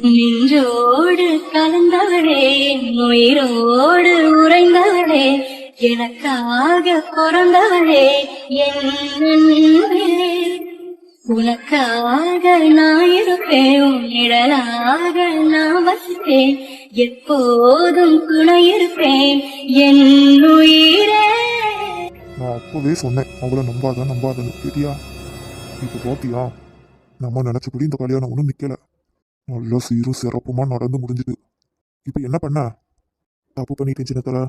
நெஞ்சோடு கலந்தவளே உயிரோடு உறைந்தவளே எனக்காக பிறந்தவளே என்னே உனக்காக நான் இருப்பேன் உன் நான் வசிப்பேன் எப்போதும் துணை இருப்பேன் என் உயிரே. நான் அப்பவே சொன்னேன் அவளை நம்பாத நம்பாதன்னு கேட்டியா? இப்போ பாத்தியா? நம்ம நினைச்சபடி இந்த கல்யாணம் ஒன்றும் நிக்கல. நல்லா சீரும் சிறப்புமா நடந்து முடிஞ்சுது. இப்போ என்ன பண்ண? தப்பு பண்ணிட்டேன் சின்னத்தில்.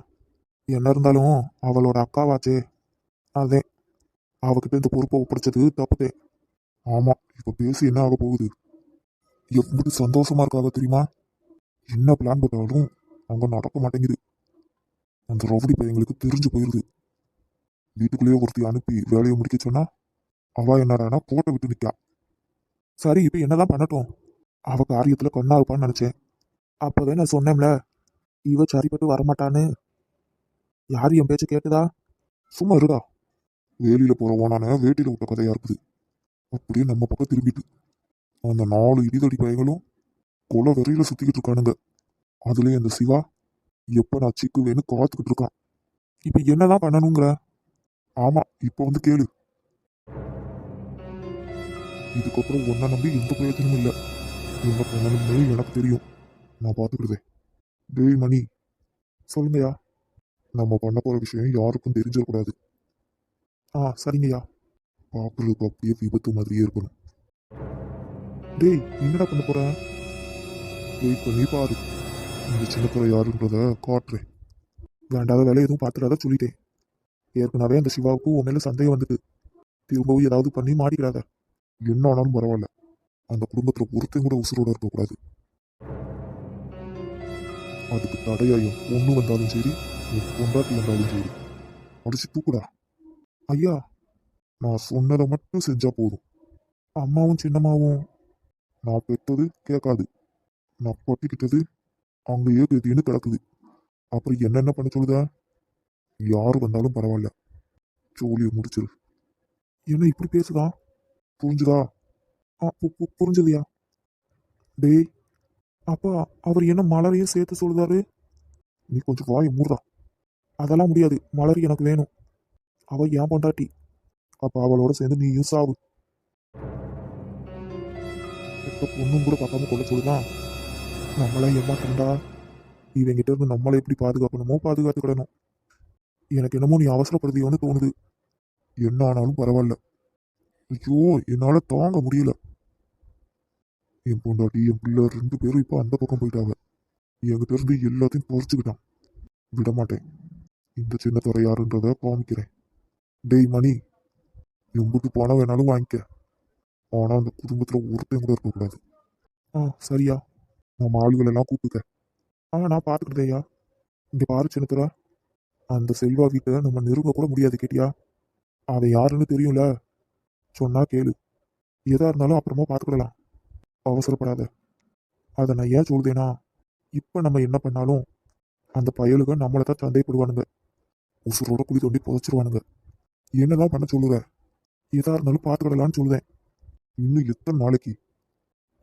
என்ன இருந்தாலும் அவளோட அக்காவாச்சே. அதே. அவகிட்ட இந்த பொறுப்பை ஒப்படைச்சது தப்புதே. ஆமா இப்போ பேசி என்ன ஆக போகுது? எப்படி சந்தோஷமா இருக்காக தெரியுமா? என்ன பிளான் போட்டாலும் அங்கே நடக்க மாட்டேங்குது. அந்த ரவுடி பையங்களுக்கு தெரிஞ்சு போயிருது. வீட்டுக்குள்ளேயே ஒருத்தி அனுப்பி வேலையை முடிக்க சொன்னா அவ என்னடானா கோட்டை விட்டு நிற்கா சரி இப்போ என்னதான் பண்ணட்டும். அவ காரியத்தில் கொண்டா இருப்பான்னு நினச்சேன். அப்போவே நான் சொன்னேன்ல இவ சரிப்பட்டு வரமாட்டான்னு. யார் என் பேச்சை கேட்டுதா? சும்மா இருடா. வேலியில் போகிற ஓனான வேட்டியில் விட்ட கதையாக இருக்குது. அப்படியே நம்ம பக்கம் திரும்பிட்டு அந்த நாலு இடிதடி பயங்களும் கொலை வெறியில் சுற்றிக்கிட்டு இருக்கானுங்க. அதுலேயே அந்த சிவா எப்போ நான் சிக்குவேன்னு காத்துக்கிட்டு இருக்கான். இப்போ என்னதான் பண்ணணுங்கிற? ஆமாம் இப்போ வந்து கேளு. இதுக்கப்புறம் ஒன்றை நம்பி எந்த பிரயோஜனமும் இல்லை. என்ன பண்ணணும்னு எனக்கு தெரியும். நான் பார்த்துக்கிறதே. டேய் மணி. சொல்லுங்கய்யா. நம்ம பண்ண போற விஷயம் யாருக்கும் தெரிஞ்சிடக்கூடாது. ஆ சரிங்கய்யா. பார்க்கறதுக்கு அப்படியே விபத்து மாதிரியே இருக்கணும். டேய் என்னடா பண்ண போற? வெயிட் பண்ணி பாரு. இந்த சின்னத்துறை யாருன்றத காட்டுறேன். வேண்டாத வேலை எதுவும் பார்த்துடாத சொல்லிட்டேன். ஏற்கனவே அந்த சிவாவுக்கு உன் மேல சந்தேகம் வந்துட்டு. திரும்பவும் ஏதாவது பண்ணி மாட்டிக்கிறாத. என்ன ஆனாலும் பரவாயில்ல. அந்த குடும்பத்துல ஒருத்தன் கூட உசுரோட இருக்கக்கூடாது. அதுக்கு தடையாயும் பொண்ணு வந்தாலும் சரி உன் பொண்டாட்டி வந்தாலும் சரி. அடிச்சு தூக்குடா. ஐயா நான் சொன்னதை மட்டும் செஞ்சா போதும். அம்மாவும் சின்னம்மாவும் நான் பெற்றது கேட்காது. நான் கொட்டிக்கிட்டது அங்கேயே கதின்னு கிடக்குது. அப்புறம் என்னென்ன பண்ண சொல்லுதா? யார் வந்தாலும் பரவாயில்ல. ஜோலியை முடிச்சிரு. என்ன இப்படி பேசுதா புரிஞ்சுதா? ஆ பு- பு- புரிஞ்சுதுயா? டேய் அப்பா அவர் என்ன மலரையும் சேர்த்து சொல்லுதாரு? நீ கொஞ்சம் வாயை மூடுறா அதெல்லாம் முடியாது. மலர் எனக்கு வேணும். அவ ஏன் பொண்டாட்டி. அப்ப அவளோட சேர்ந்து நீ யூஸ் இப்ப பொண்ணும் கூட பார்க்காம கொள்ள சொல்லுதான் நம்மளை ஏமாத்தண்டா இவங்கிட்ட இருந்து நம்மளை எப்படி பாதுகாக்கணுமோ பாதுகாத்துக்கிடணும் எனக்கு என்னமோ நீ அவசரப்படுதியோன்னு தோணுது. என்ன ஆனாலும் பரவாயில்ல. ஐயோ என்னால தாங்க முடியல. என் பொண்டாட்டி என் பிள்ளை ரெண்டு பேரும் இப்போ அந்த பக்கம் போயிட்டாங்க என்கிட்ட இருந்து எல்லாத்தையும் பறிச்சுக்கிட்டான். விட மாட்டேன் இந்த சின்ன துறை யாருன்றத காமிக்கிறேன் டேய் மணி. எம்பிட்டு பணம் வேணாலும் வாங்கிக்க. ஆனால் அந்த குடும்பத்தில் ஒருத்தையும் கூட இருக்கக்கூடாது. ஆ சரியா. நம்ம ஆளுகள் எல்லாம் கூப்பிட்டுக்க. ஆ நான் பார்த்துக்கிட்டேயா இங்கே பாரு சின்னத்துறை அந்த செல்வா வீட்டை நம்ம நெருங்க கூட முடியாது கேட்டியா? அதை யாருன்னு தெரியும்ல? சொன்னா கேளு. எதா இருந்தாலும் அப்புறமா பார்த்துக்கிடலாம் அவசரப்படாத. அதை நான் ஏன் சொல்லுதேனா இப்போ நம்ம என்ன பண்ணாலும் அந்த பயலுக நம்மளை தான் சந்தேகப்படுவானுங்க. உசுரோட குழி தோண்டி புதைச்சிருவானுங்க. என்னதான் பண்ண சொல்லுற எதா இருந்தாலும் பார்த்துக்கிடலான்னு சொல்லுதேன் இன்னும் எத்தனை நாளைக்கு?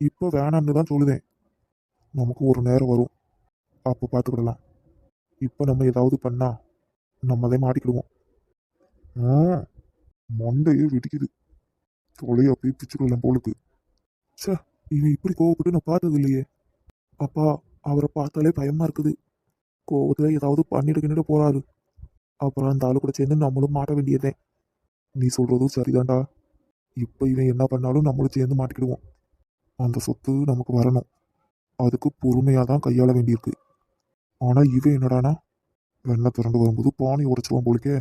இப்போ வேணாம்னு தான் சொல்லுதேன் நமக்கு ஒரு நேரம் வரும். அப்போ பார்த்துக்கிடலாம். இப்போ நம்ம ஏதாவது பண்ணால் நம்மதே மாட்டிக்கிடுவோம். ஆ மண்டையே வெடிக்குது. தொலையை அப்படியே பிச்சுக்கலாம் போலுக்கு. சே இவன் இப்படி கோவப்பட்டு நான் பார்த்தது இல்லையே. அப்பா அவரை பார்த்தாலே பயமா இருக்குது. கோவத்துல ஏதாவது பண்ணிட்டு கிண்ணிட்டு போறாரு. அப்புறம் அந்த ஆளு கூட சேர்ந்து நம்மளும் மாட்ட வேண்டியதே நீ சொல்றதும் சரிதான்டா. இப்போ இவன் என்ன பண்ணாலும் நம்மளும் சேர்ந்து மாட்டிக்கிடுவோம். அந்த சொத்து நமக்கு வரணும். அதுக்கு பொறுமையாக தான் கையாள வேண்டியிருக்கு. ஆனா இவன் என்னடானா? வெண்ணெய் திறந்து வரும்போது பானை உடைச்சிருவான் போலிக்கே.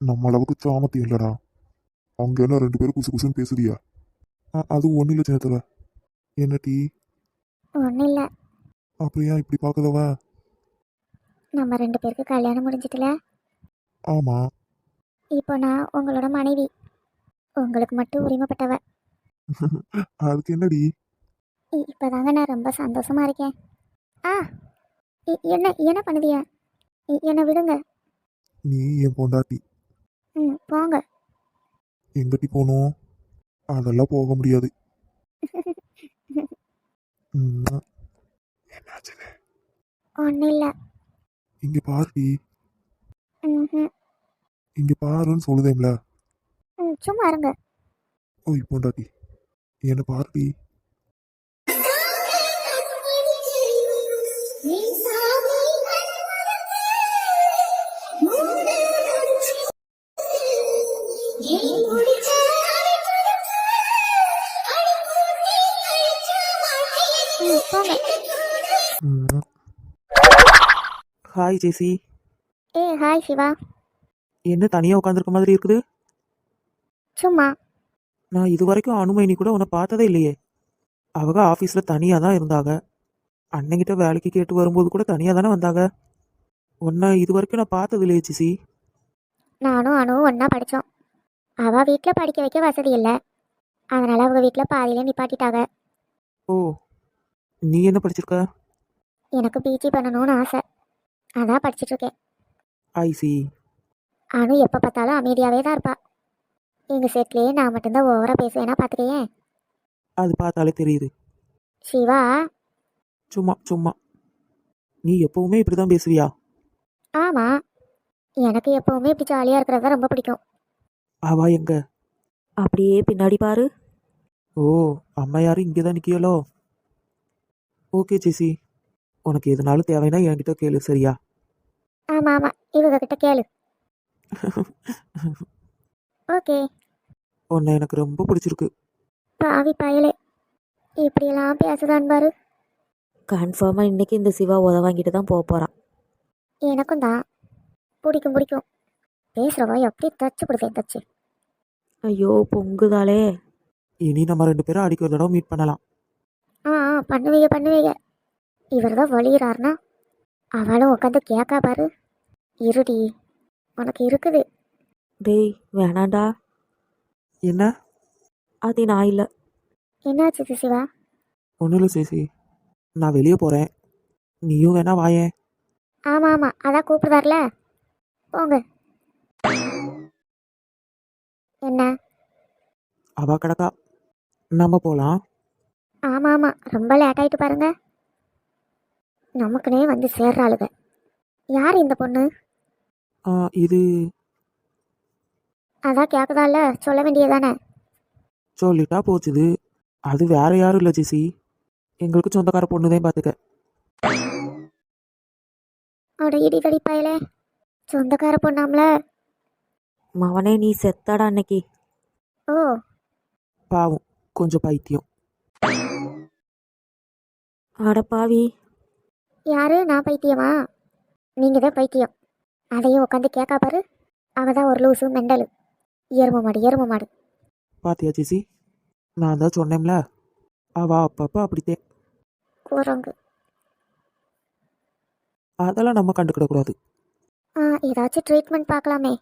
நம்ம அளவுக்கு சாமத்தியம் இல்லடா. அங்க என்ன ரெண்டு பேரும் குசு குசுன்னு பேசுறியா அது ஒன்றும் இல்லை சின்னத்துல. என்ன டீ ஒன்றும் இல்லை ஏன் இப்படி பார்க்கதவ நம்ம ரெண்டு பேருக்கு கல்யாணம் முடிஞ்சிட்டுல. ஆமா. இப்போ நான் உங்களோட மனைவி. உங்களுக்கு மட்டும் உரிமைப்பட்டவ. அதுக்கு என்னடி? இ- இப்பதாங்க நான் ரொம்ப சந்தோஷமா இருக்கேன். ஆ இ- என்ன என்ன பண்ணுதிய? என்னை விடுங்க. நீ என் பொண்டாட்டி. ம் போங்க. எங்கட்டி போகணும்? அதெல்லாம் போக முடியாது. ம், என்னாச்சு ஒன்றும் இல்லை இங்க பாருடி. ம் இங்க பாருன்னு சொல்லுதேம்ல. ம் சும்மா இருங்க. ஓய் பொண்டாட்டி என்ன பாருடி? போங்க ஹாய் ஜெசி. ஏ ஹாய் சிவா. என்ன தனியாக உட்காந்துருக்க மாதிரி இருக்குது? சும்மா. நான் இது வரைக்கும் அனுமைனி கூட உன்னை பார்த்ததே இல்லையே. அவங்க ஆஃபீஸில் தனியாக தான் இருந்தாங்க அண்ணங்கிட்ட வேலைக்கு கேட்டு வரும்போது கூட தனியாக தானே வந்தாங்க உன்னை இது வரைக்கும் நான் பார்த்தது இல்லையே ஜெசி. நானும் அணுவும் ஒன்றா படித்தோம் அவள் வீட்டில் படிக்க வைக்க வசதி இல்லை. அதனால் அவங்க வீட்டில் பாதியிலே நிப்பாட்டிட்டாங்க ஓ நீ என்ன படிச்சிருக்க? எனக்கு பிஜி பண்ணணும்னு ஆசை. அதான் படிச்சிட்டு இருக்கேன் ஐ சி அனு எப்போ பார்த்தாலும் அமைதியாகவே தான் இருப்பா. எங்கள் செட்லேயே நான் மட்டும்தான் ஓவராக பேசுவேன்னா பார்த்துக்கையேன் அது பார்த்தாலே தெரியுது. சிவா? சும்மா சும்மா. நீ எப்பவுமே இப்படி தான் பேசுவியா? ஆமாம் எனக்கு எப்போவுமே இப்படி ஜாலியாக இருக்கிறது தான் ரொம்ப பிடிக்கும். அவா எங்க? அப்படியே பின்னாடி பாரு. ஓ அம்மா யாரும் இங்கே தான் நிற்கியலோ ஓகே ஜெசி உனக்கு எதுனாலும் தேவைன்னா என்கிட்ட கேளு சரியா? ஆமாம் ஆமாம் இவங்க கிட்ட கேளு. ஓகே உன்னை எனக்கு ரொம்ப பிடிச்சிருக்கு. பாவி பயலே. இப்படியெல்லாம் பேசுதான் பாரு. கன்ஃபார்மாக இன்னைக்கு இந்த சிவா உத வாங்கிட்டு தான் போக போகிறான் எனக்கும் தான். பிடிக்கும் பிடிக்கும். பேசுகிறவா எப்படி தச்சு கொடுத்தேன் தச்சு. ஐயோ பொங்குதாளே. இனி நம்ம ரெண்டு பேரும் அடிக்க ஒரு தடவை மீட் பண்ணலாம். ஆ ஆ பண்ணுவீங்க பண்ணுவீங்க. இவர் தான் வழிகிறாருனா அவளும் உட்காந்து கேட்கா பாரு. இருடி உனக்கு இருக்குது. டேய் வேணாண்டா. என்ன? அது நான் இல்லை. என்னாச்சு சிவா ஒன்றும் இல்லை சேசி. நான் வெளியே போகிறேன் நீயும் வேணா வாயேன் ஆமாம் ஆமாம் அதான் கூப்பிடுதார்ல போங்க. என்ன? அவா கிடக்கா. நம்ம போகலாம் ஆமாம் ஆமாம் ரொம்ப லேட் ஆயிட்டு பாருங்க. நமக்குனே வந்து சேர்றாளுங்க யார் இந்த பொண்ணு? இது அதான் கேட்குதால சொல்ல வேண்டியதானே? சொல்லிட்டா போச்சுது. அது வேற யாரும் இல்லை ஜெசி. எங்களுக்கு சொந்தக்கார பொண்ணு தான் பார்த்துக்க அட இடி கடிப்பாயிலே சொந்தக்கார பொண்ணாம்ல? மவனே நீ செத்தாடா அன்னைக்கு. ஓ. பாவம் கொஞ்சம் பைத்தியம். அட பாவி. யாரு? நான் பைத்தியமா? நீங்கள் தான் பைத்தியம். அதையும் உட்காந்து கேட்கா பாரு. அவ தான் ஒரு லூசு மெண்டலு. எரும மாடு எரும மாடு. பாத்தியா ஜெசி நான் தான் சொன்னேன்ல அவா அப்பப்போ அப்படித்தே. குரங்கு. அதெல்லாம் நம்ம கண்டுக்கிடக்கூடாது ஆ ஏதாச்சும் ட்ரீட்மெண்ட் பார்க்கலாமே.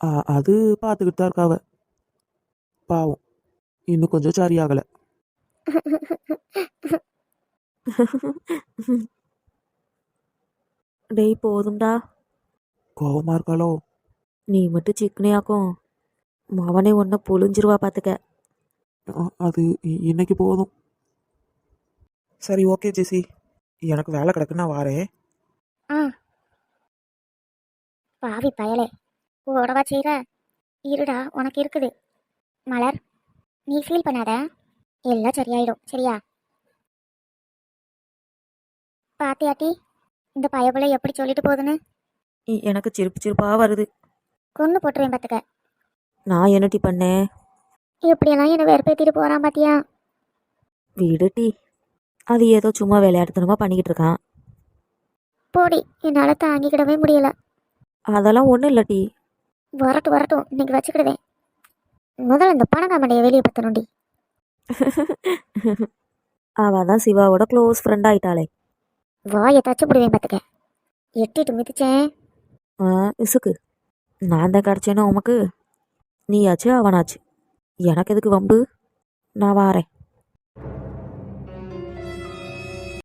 ஆ, அது பார்த்துக்கிட்டு தான் இருக்காவ பாவம். இன்னும் கொஞ்சம் சரியாகலை. டேய் போதும்டா. கோவமா இருக்காளோ? நீ மட்டும் சிக்கனையாக்கும் மவனே ஒன்றை புழிஞ்சிருவா பார்த்துக்க அது இன்னைக்கு போதும். சரி ஓகே ஜெசி. எனக்கு வேலை கிடக்கு நான் வாரேன். ஆ. பாவி பயலே. ஓடவா செய்கிற இருடா உனக்கு இருக்குது. மலர் நீ ஃபீல் பண்ணாத. எல்லாம் சரியாயிடும் சரியா? பாத்தியாட்டி இந்த பயபுல எப்படி சொல்லிட்டு போகுதுன்னு? எனக்கு சிரிப்பு சிரிப்பாக வருது. கொன்று போட்டுருவேன் பார்த்துக்க நான் என்னட்டி பண்ணேன் எப்படியெல்லாம் என்னை வெறுப்பேற்றிட்டு போகிறான் பாத்தியா? விடுட்டி அது ஏதோ சும்மா விளையாட்டுத்தனமாக பண்ணிக்கிட்டு இருக்கான். போடி என்னால் தாங்கிக்கிடவே முடியல. அதெல்லாம் ஒன்றும் இல்லட்டி வரட்டும் வரட்டும் இன்னைக்கு வச்சுக்கிடுவேன். முதல்ல இந்த பணக்காமண்டையை வெளியே பற்றணுண்டி அவள் தான் சிவாவோட க்ளோஸ் ஃப்ரெண்ட் ஆயிட்டாளே. வாயை தச்சு போடுவேன் பார்த்துக்க. எட்டிட்டு மிதிச்சேன். ஆ இசுக்கு. நான் தான் கிடச்சேன்னா உமக்கு? நீயாச்சு அவனாச்சு. எனக்கு எதுக்கு வம்பு? நான் வாரேன்.